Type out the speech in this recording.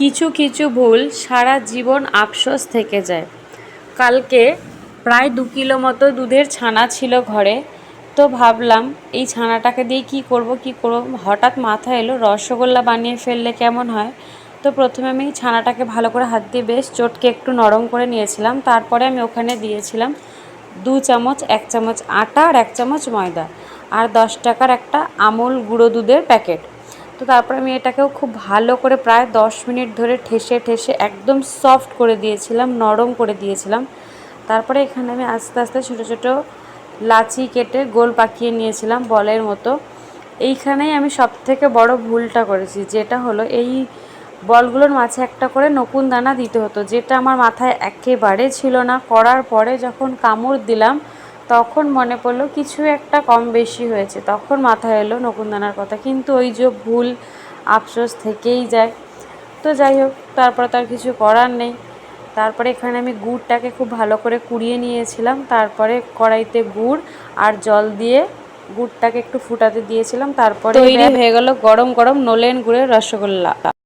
কিছু কিছু ভুল সারা জীবন আফসোস থেকে যায়। কালকে প্রায় দু কিলো মতো দুধের ছানা ছিল ঘরে। তো ভাবলাম, এই ছানাটাকে দিয়ে কি করব কি করব? হঠাৎ মাথায় এলো, রসগোল্লা বানিয়ে ফেললে কেমন হয়? তো প্রথমে আমি ছানাটাকে ভালো করে হাত দিয়ে বেশ চটকে একটু নরম করে নিয়েছিলাম। তারপরে আমি ওখানে দিয়েছিলাম দু চামচ, এক চামচ আটা আর এক চামচ ময়দা। আর দশ টাকার একটা আমুল গুঁড়ো দুধের প্যাকেট। তো তারপরে আমি এটাকেও খুব ভালো করে প্রায় দশ মিনিট ধরে ঠেসে ঠেসে একদম সফট করে দিয়েছিলাম, নরম করে দিয়েছিলাম। তারপরে এখানে আমি আস্তে আস্তে ছোটো ছোটো লাচি কেটে গোল পাকিয়ে নিয়েছিলাম বলের মতো। এইখানেই আমি সব থেকে বড় ভুলটা করেছি, যেটা হলো এই বলগুলোর মাঝে একটা করে নকুন দানা দিতে হতো, যেটা আমার মাথায় একেবারে ছিল না। করার পরে যখন কামড় দিলাম তখন মনে পড়ল কিছু একটা কম বেশি হয়েছে। তখন মাথায় এলো নকুনদানার কথা। কিন্তু ওই যে ভুল আফসোস থেকেই যায়। তো যাই হোক তারপরে তার কিছু করার নেই। তারপরে এখানে আমি গুড়টাকে খুব ভালো করে কুড়িয়ে নিয়েছিলাম। তারপরে কড়াইতে গুড় আর জল দিয়ে গুড়টাকে একটু ফুটাতে দিয়েছিলাম। তারপরে তৈরি হয়ে গেল গরম গরম নলেন গুড়ের রসগোল্লা।